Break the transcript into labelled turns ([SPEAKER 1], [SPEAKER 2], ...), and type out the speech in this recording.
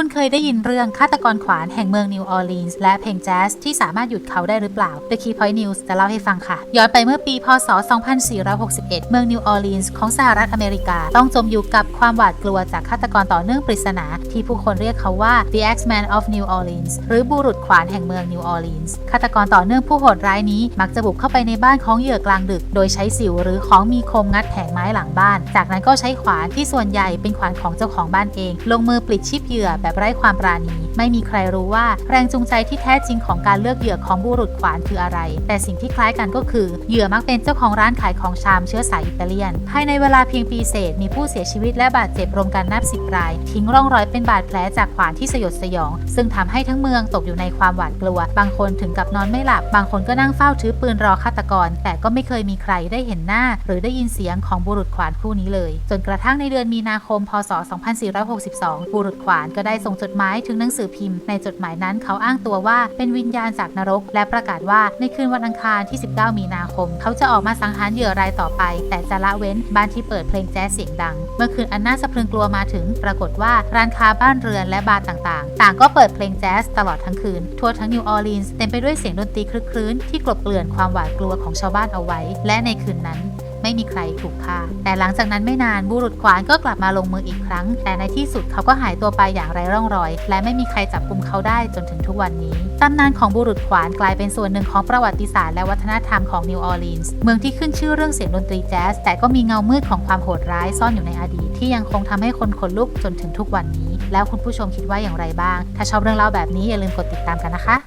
[SPEAKER 1] คุณเคยได้ยินเรื่องฆาตกรขวานแห่งเมืองนิวออร์ลีนส์และเพลงแจ๊สที่สามารถหยุดเขาได้หรือเปล่า The Key Point News จะเล่าให้ฟังค่ะ ย้อนไปเมื่อปี พศ 2461 เมืองนิวออร์ลีนส์ของสหรัฐอเมริกา ต้องจมอยู่กับความหวาดกลัวจากฆาตกรต่อเนื่องปริศนา ที่ผู้คนเรียกเขาว่า The X-Man of New Orleans หรือบุรุษขวานแห่งเมืองนิวออร์ลีนส์ฆาตกรต่อเนื่องผู้โหดร้ายนี้ มักจะบุกเข้าไปในบ้านของเหยื่อกลางดึก โดยใช้สิวหรือของมีคมงัดแผงไม้หลังบ้าน จากนั้นก็ใช้ขวานที่ส่วนใหญ่เป็นขวานของเจ้าของบ้านเอง ลงมือปลิดชีพเหยื่อแบบไร้ความปราณี ไม่มีใครรู้ว่าแรงจูงใจที่แท้จริงของการเลือกเหยื่อของบุรุษขวานคืออะไร แต่สิ่งที่คล้ายกันก็คือ เหยื่อมักเป็นเจ้าของร้านขายของชามเชื้อสายอิตาเลียน ภายในเวลาเพียงปีเศษ มีผู้เสียชีวิตและบาดเจ็บรวมกันนับสิบราย ทิ้งร่องรอยเป็นบาดแผลจากขวานที่สยดสยอง ซึ่งทำให้ทั้งเมืองตกอยู่ในความหวาดกลัว บางคนถึงกับนอนไม่หลับ บางคนก็นั่งเฝ้าถือปืนรอฆาตกร แต่ก็ไม่เคยมีใครได้เห็นหน้า หรือได้ยินเสียงของบุรุษขวานคู่นี้เลย จนกระทั่งในเดือนมีนาคม พศ 2462 บุรุษขวานก็ได้ส่งจดหมายถึงหนังสือพิมพ์ ในจดหมายนั้นเขาอ้างตัวว่าเป็นวิญญาณจากนรก และประกาศว่าในคืนวันอังคารที่ 19 มีนาคม เขาจะออกมาสังหารเหยื่อรายต่อไป แต่จะละเว้นบ้านที่เปิดเพลงแจ๊สเสียงดัง เมื่อคืนอันน่าสะพรึงกลัวมาถึง ปรากฏว่าร้านค้าบ้านเรือนและบาร์ต่างๆ ต่างก็เปิดเพลงแจ๊สตลอดทั้งคืน ทั่วทั้งนิวออร์ลีนส์เต็มไปด้วยเสียงดนตรีคลึกครื้นที่กลบเกลื่อนความหวาดกลัวของชาวบ้านเอาไว้ และในคืนนั้น ไม่มีใครถูกฆ่า แต่หลังจากนั้นไม่นานบุรุษขวานก็กลับมาลงมืออีกครั้ง แต่ในที่สุดเขาก็หายตัวไปอย่างไร้ร่องรอย และไม่มีใครจับกุมเขาได้จนถึงทุกวันนี้ตำนานของบุรุษขวานกลายเป็นส่วนหนึ่งของประวัติศาสตร์และวัฒนธรรมของนิวออร์ลีนส์เมืองที่ขึ้นชื่อเรื่องเสียงดนตรีแจ๊สแต่ก็มีเงามืดของความโหดร้ายซ่อนอยู่ในอดีตที่ยังคงทำให้คนขนลุกจนถึงทุกวันนี้ แล้วคุณผู้ชมคิดว่าอย่างไรบ้าง ถ้าชอบเรื่องเล่าแบบนี้อย่าลืมกดติดตามกันนะคะ